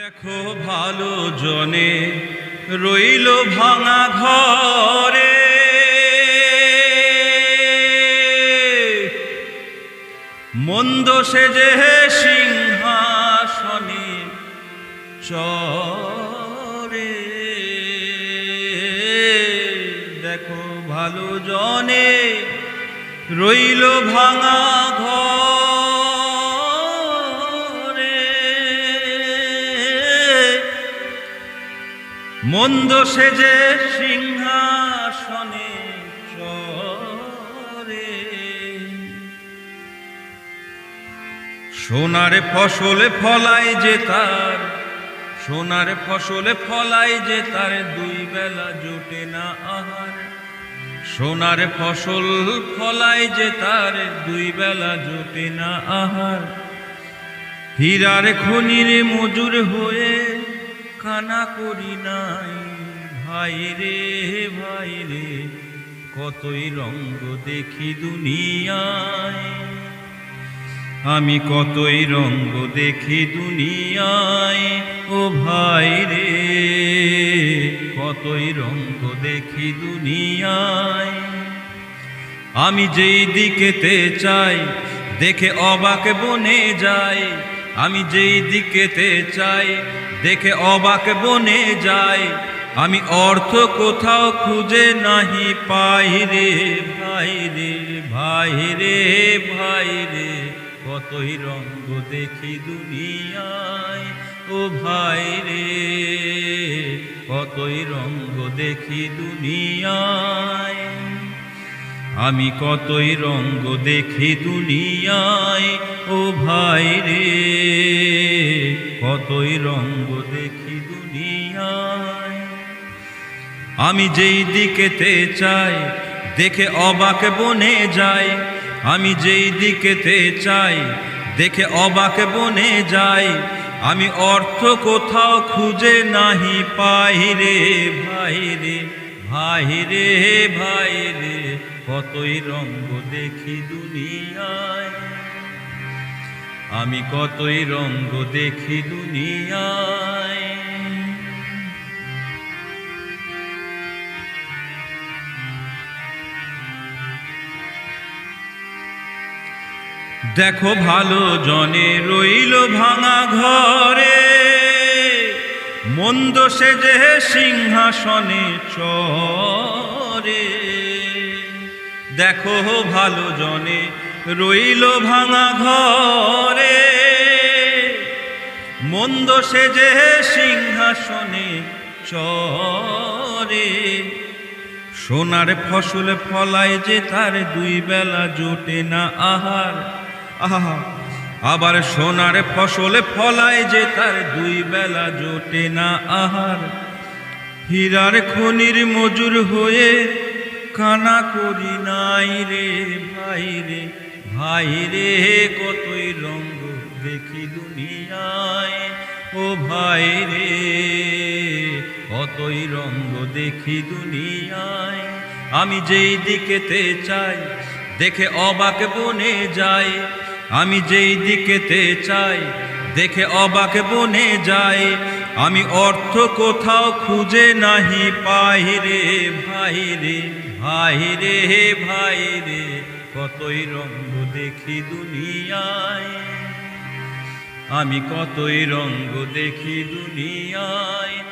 দেখো ভালো জনে, রইল ভাঙা ঘরে। মন্দ সেজে সিংহাসনে চরে। দেখো ভালো জনে, রইল ভাঙা ঘরে। মন্দ সেজে সিংহাসনে চরে। সোনার ফসলে ফলায় যে তার, সোনার ফসলে ফলায় যে তার, দুই বেলা জোটে না আহার। সোনার ফসল ফলায় যে তার, দুই বেলা জোটে না আহার। হীরার খনির মজুর হয়ে কানা করি নাই। ভাই রে ভাই রে, কতই রঙ্গ দেখি দুনিয়ায়। আমি কতই রঙ্গ দেখি দুনিয়ায়। ও ভাই রে, কতই রঙ্গ দেখি দুনিয়ায়। আমি যেই দিকেতে চাই, দেখে অবাক বনে যাই। আমি যেই দিকেতে চাই, দেখে অবাক বনে যাই। আমি অর্থ কোথাও খুঁজে নাহি পাই রে ভাই রে ভাই রে ভাই রে। কতই রঙ্গ দেখি দুনিয়ায়, ও ভাই রে। কতই রঙ্গ দেখি দুনিয়ায়। আমি কতই রঙ্গ দেখি দুনিয়ায়, ও ভাই রে। কতই রঙ্গ দেখি দুনিয়ায়। আমি যেই দিকেতে চাই, দেখে অবাক বনে যাই। আমি যেই দিকেতে চাই, দেখে অবাক বনে যাই। আমি অর্থ কোথাও খুঁজে নাহি পাই রে, ভাই রে ভাই রে ভাই রে। কতই রঙ্গ দেখি দুনিয়ায়। আমি কতই রঙ্গ দেখি দুনিয়ায়। দেখো ভালো জনে রইল ভাঙা ঘরে। মন্দ সেজে সিংহাসনে চরে। দেখো ভালো জনে, রইল ভাঙা ঘরে। মন্দ সেজে সিংহাসনে চরে। সোনার ফসল ফলায় যে তার দুই বেলা জোটে না আহার। আহা, আবার সোনার ফসলে ফলায় যে তার দুই বেলা জোটে না আহার। হীরার খনির মজুর হয়ে কানা করি নাই রে ভাই রে। ভাই রে, কতই রঙ্গ দেখি দুনিয়ায়। ও ভাই রে, কতই রঙ্গ দেখি দুনিয়ায়। আমি যেই দিকেতে চাই, দেখে অবাক বনে যাই। আমি যেই দিকেতে চাই, দেখে অবাক বনে যাই। আমি অর্থ কোথাও খুঁজে নাহি পাই রে ভাই রে। ভাই রে ভাই রে কতই রঙ্গ দেখি দুনিয়ায়। আমি কতই রঙ্গ দেখি দুনিয়ায়